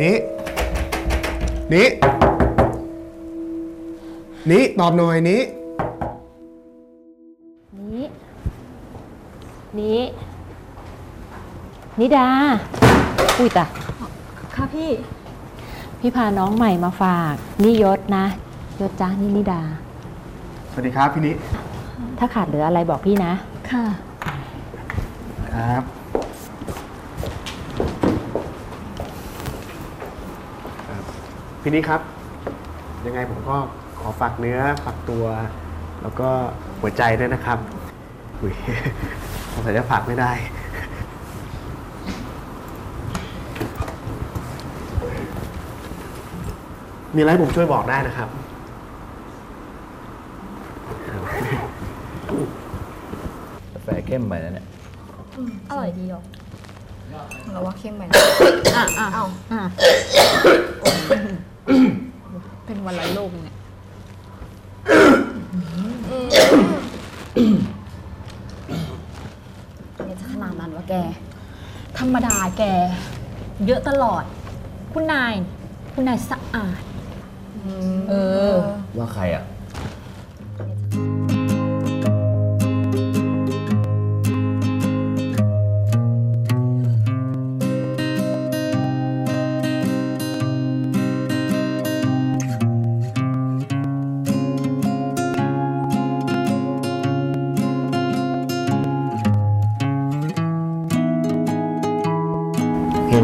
นี่ นี่ นี่ ตอบหน่อยนี่ นี้ นี้นิดา อุ้ยตะค่ะพี่ พี่พาน้องใหม่มาฝาก นี่ยศนะ ยศจ้านี่นิดา สวัสดีครับพี่นิถ้าขาดเหลืออะไรบอกพี่นะ ค่ะ ครับเอ่อ พี่นิครับ ยังไงผมก็ขอฝากเนื้อฝากตัว แล้วก็หัวใจด้วยนะครับอุ้ยสงสัยจะฝากไม่ได้ มีอะไรให้ผมช่วยบอกได้นะครับ กาแฟเข้มไปแล้วเนี่ยอร่อยดีหรอเราว่าเข้มไปอะอะเอ้าอะ เป็นวันไรโลกเนี่ยเนี่ยจะขนาดนั้นวะแก ธรรมดาแก เยอะตลอด คุณนาย คุณนายสะอาด เออ ว่าใครอะ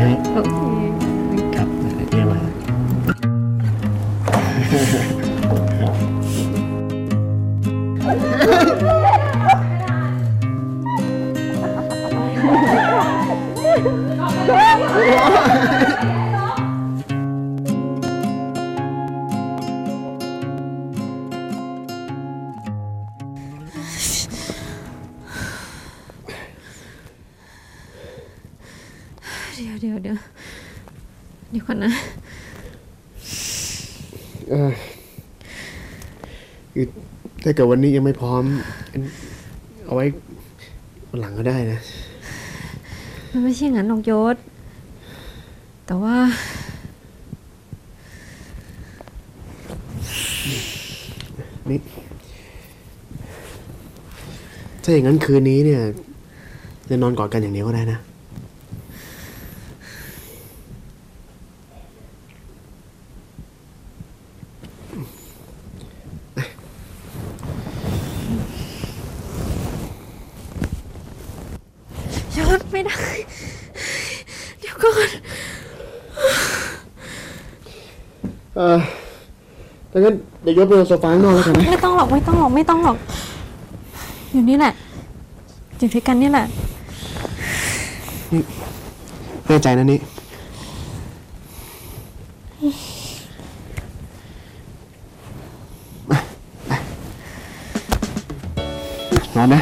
เเดี๋ยวเดี๋ยวเดี๋ยวเดี๋ยวก่อนนะเออคือถ้าเกิดวันนี้ยังไม่พร้อม เอาไว้วันหลังก็ได้นะ มันไม่ใช่อย่างนั้นหรอกยศ แต่ว่า นี่ถ้าอย่างนั้นคืนนี้เนี่ย จะนอนกอดกันอย่างเดียวก็ได้นะ ยศ ไม่ได้ เดี๋ยวก่อนเออถ้างั้นเดี๋ยวยกไปนอนโซฟาข้างนอกแล้วกันนะไม่ต้องหรอกไม่ต้องหรอกไม่ต้องหรอก อยู่นี่แหละอยู่ด้วยกันนี่แหละแน่ใจนะนี่มาไปนอนนะ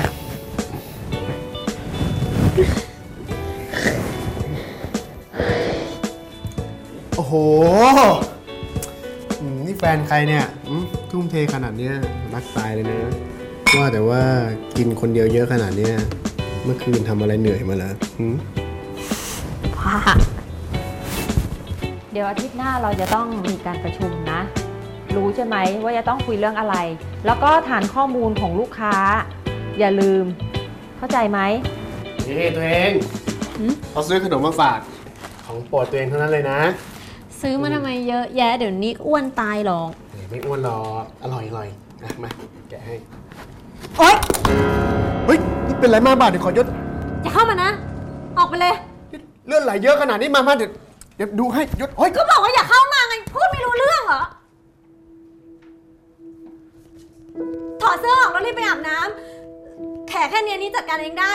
นี่แฟนใครเนี่ยอืมทุ่มเทขนาดเนี้ยรักตายเลยนะ ว่าแต่ว่ากินคนเดียวเยอะขนาดเนี้ยเมื่อคืนทำอะไรเหนื่อยมาเหรอหืมเดี๋ยวอาทิตย์หน้าเราจะต้องมีการประชุมนะ รู้ใช่ไหมว่าจะต้องคุยเรื่องอะไร แล้วก็ฐานข้อมูลของลูกค้า อย่าลืม เข้าใจไหมนี่ตัวเองเขาซื้อขนมมาฝากของโปรดตัวเองเท่านั้นเลยนะ ซื้อมาทำไมเยอะแยะเดี๋ยวนี้อ้วนตายหรอกนี่ไม่อ้วนหรอกอร่อยอร่อยนะมาแกะให้โอ๊ยเฮ้ยนี่เป็นไรมากบาดเดี๋ยวขอยศอย่าเข้ามานะ ออกไปเลยเลือดไหลเยอะขนาดนี้มามาเดี๋ยวเดี๋ยวดูให้ยศเฮ้ยก็บอกว่าอย่าเข้ามาไงพูดไม่รู้เรื่องเหรอถอดเสื้อออกแล้วรีบไปอาบน้ำแขกแค่เนี้ยนี้จัดการเองได้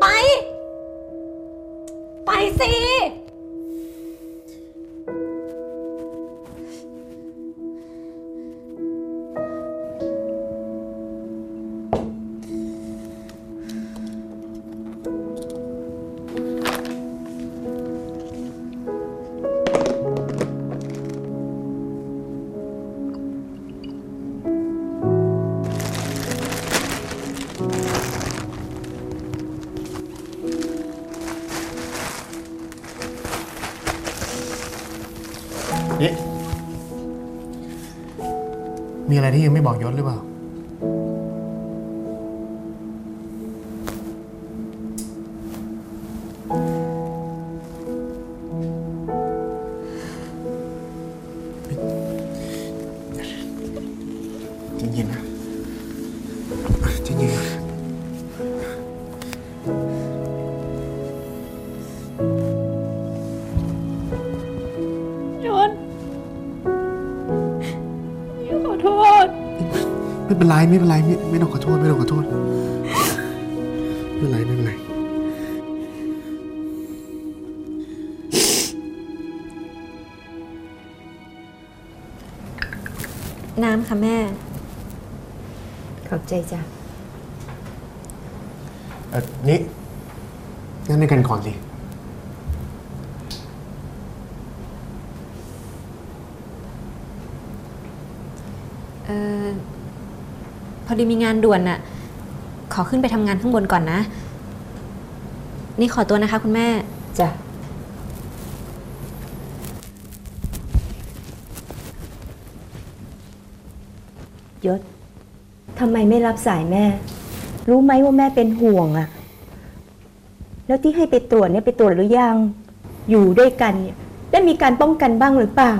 ไป ไปสิ ที่ยังไม่บอกยศหรือเปล่า ไม่เป็นไรไม่เป็นไรไม่ไม่ต้องขอโทษไม่ต้องขอโทษไม่เป็นไรไม่เป็นไรน้ำค่ะแม่ ขอบใจจ้ะเออนี่งั้นในกันก่อนสิ เออ พอดีมีงานด่วนน่ะ ขอขึ้นไปทำงานข้างบนก่อนนะ นี่ขอตัวนะคะคุณแม่ จ้ะ ยศทำไมไม่รับสายแม่ รู้ไหมว่าแม่เป็นห่วงอะแล้วที่ให้ไปตรวจเนี่ยไปตรวจหรือยัง อยู่ด้วยกันเนี่ยได้มีการป้องกันบ้างหรือเปล่า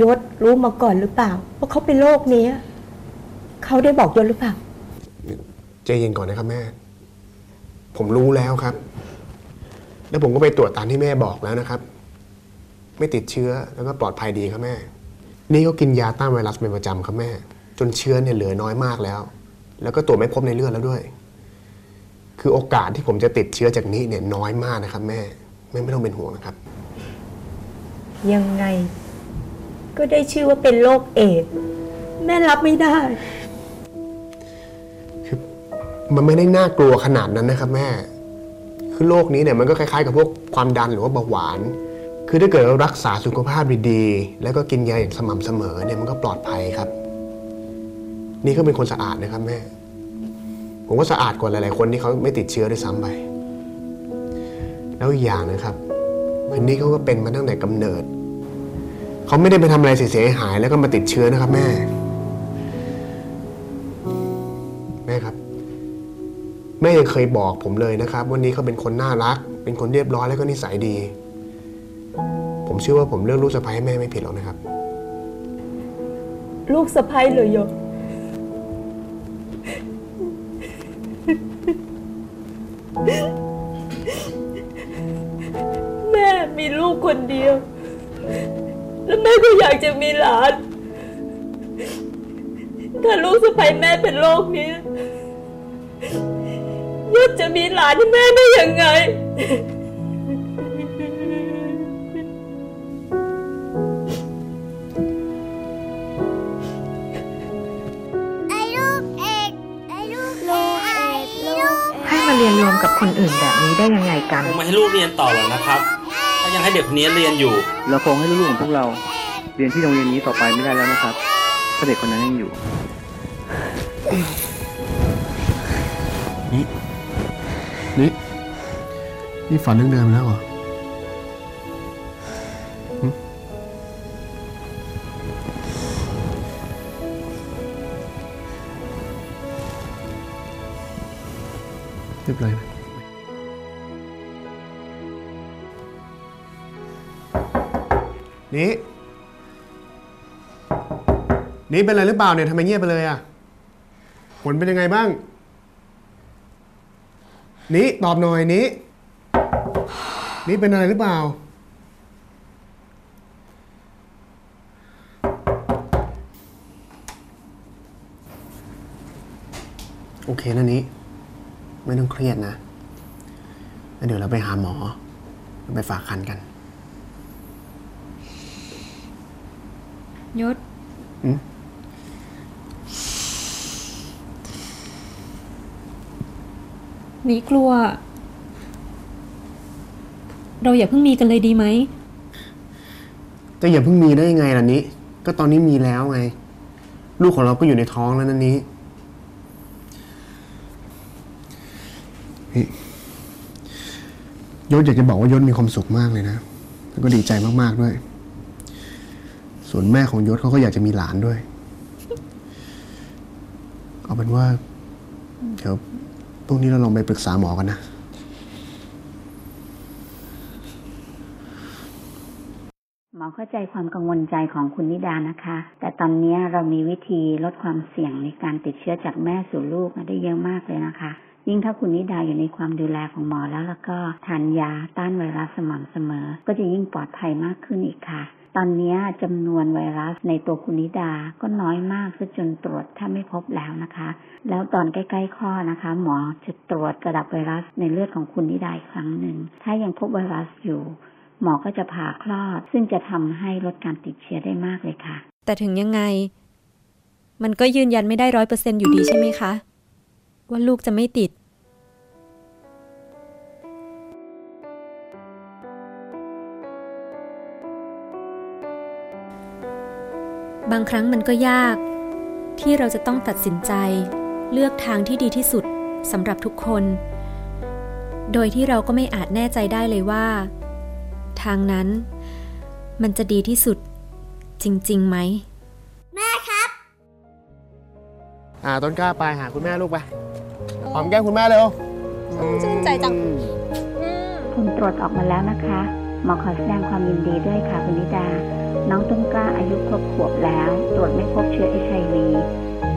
ยศรู้มาก่อนหรือเปล่าว่าเขาเป็นโรคนี้ เขาได้บอกยศหรือเปล่า ใจเย็นก่อนนะครับแม่ ผมรู้แล้วครับ แล้วผมก็ไปตรวจตามที่แม่บอกแล้วนะครับ ไม่ติดเชื้อแล้วก็ปลอดภัยดีครับแม่ นี่ก็กินยาต้านไวรัสเป็นประจำครับแม่ จนเชื้อเนี่ยเหลือน้อยมากแล้ว แล้วก็ตรวจไม่พบในเลือดแล้วด้วย คือโอกาสที่ผมจะติดเชื้อจากนี้เนี่ยน้อยมากนะครับ แม่แม่ไม่ต้องเป็นห่วงนะครับ ยังไง ก็ได้ชื่อว่าเป็นโรคเอดส์แม่รับไม่ได้คือ มันไม่ได้น่ากลัวขนาดนั้นนะครับแม่ คือโรคนี้เนี่ยมันก็คล้ายๆ กับพวกความดันหรือว่าเบาหวาน คือถ้าเกิดเรารักษาสุขภาพดีๆ แล้วก็กินยาอย่างสม่ำเสมอเนี่ยมันก็ปลอดภัยครับ นี่ก็เป็นคนสะอาดนะครับแม่ ผมก็สะอาดกว่าหลายๆคนที่เขาไม่ติดเชื้อด้วยซ้ำไป แล้วอีกอย่างนะครับอันนี้เขาก็เป็นมาตั้งแต่กำเนิด เขาไม่ได้ไปทำอะไรเสียหายแล้วก็มาติดเชื้อนะครับแม่ ม่ยังเคยบอกผมเลยนะครับวันนี้เขาเป็นคนน่ารัก เป็นคนเรียบร้อยแล้วก็นิสัยดี ผมเชื่อว่าผมเลือกลูกสะใภ้ให้แม่ไม่ผิดหรอกนะครับ ลูกสะพ้ยเลยยแม่มีลูกคนเดียว แล้วแม่ก็อยากจะมีหลาน ถ้าลูกสะใภ้แม่เป็นโรคนี้ ยศจะมีหลานให้แม่ได้ยังไง ไอ้ลูกเอกไอ้ลูกเอกไอ้ลูกให้มาเรียนรวมกับคนอื่นแบบนี้ได้ยังไงกัน คงไม่ให้ลูกเรียนต่อหรอกนะครับ ถ้ายังให้เด็กคนนี้เรียนอยู่ เราคงให้ลูกๆของพวกเรา เรียนที่โรงเรียนนี้ต่อไปไม่ได้แล้วนะครับถ้าเด็กคนนั้นยังอยู่ นี่ นี่ฝันเรื่องเดิมแล้วเหรอเรียบร้อยนะนี่ นี่เป็นอะไรหรือเปล่าเนี่ยทำไมเงียบไปเลยอะ ผลเป็นยังไงบ้าง นี่ตอบหน่อยนี้ นี่เป็นอะไรหรือเปล่า โอเคนะนี้ ไม่ต้องเครียดนะแล้วเดี๋ยวเราไปหาหมอ ไปฝากคันกัน ยศ อืมนี่กลัว เราอย่าเพิ่งมีกันเลยดีไหม จะอย่าเพิ่งมีได้ยังไงล่ะนี้ ก็ตอนนี้มีแล้วไง ลูกของเราก็อยู่ในท้องแล้วนั่นนี้นี่ยศอยากจะบอกว่ายศมีความสุขมากเลยนะ แล้วก็ดีใจมากๆด้วย ส่วนแม่ของยศเขาก็อยากจะมีหลานด้วย เอาเป็นว่า เดี๋ยว พรุ่งนี้เราลองไปปรึกษาหมอกันนะหมอเข้าใจความกังวลใจของคุณนิดานะคะ แต่ตอนนี้เรามีวิธีลดความเสี่ยงในการติดเชื้อจากแม่สู่ลูกได้เยอะมากเลยนะคะ ยิ่งถ้าคุณนิดาอยู่ในความดูแลของหมอแล้วแล้วก็ทานยาต้านไวรัสสม่ำเสมอ ก็จะยิ่งปลอดภัยมากขึ้นอีกค่ะ ตอนนี้จำนวนไวรัสในตัวคุณนิดาก็น้อยมากซะจนตรวจถ้าไม่พบแล้วนะคะ แล้วตอนใกล้ๆข้อนะคะ หมอจะตรวจระดับไวรัสในเลือดของคุณนิดาอีกครั้งหนึ่ง ถ้ายังพบไวรัสอยู่ หมอก็จะผ่าคลอด ซึ่งจะทำให้ลดการติดเชื้อได้มากเลยค่ะ แต่ถึงยังไง มันก็ยืนยันไม่ได้ร้อยเปอร์เซ็นอยู่ดีใช่ไหมคะ ว่าลูกจะไม่ติด บางครั้งมันก็ยาก ที่เราจะต้องตัดสินใจ เลือกทางที่ดีที่สุดสำหรับทุกคน โดยที่เราก็ไม่อาจแน่ใจได้เลยว่า ทางนั้นมันจะดีที่สุดจริงๆไหม แม่ครับ อ่าต้นกล้าไปหาคุณแม่ลูกไปหอมแก้มคุณแม่เร็วชื่นใจจังผลตรวจออกมาแล้วนะคะหมอขอแสดงความยินดีด้วยค่ะคุณนิดา น้องต้นกล้าอายุครบขวบแล้ว ตรวจไม่พบเชื้อเอชไอวี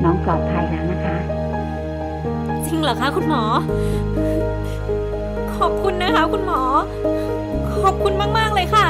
น้องปลอดภัยแล้วนะคะ จริงเหรอคะคุณหมอ ขอบคุณนะคะ คุณหมอ ขอบคุณมาก ๆ เลยค่ะ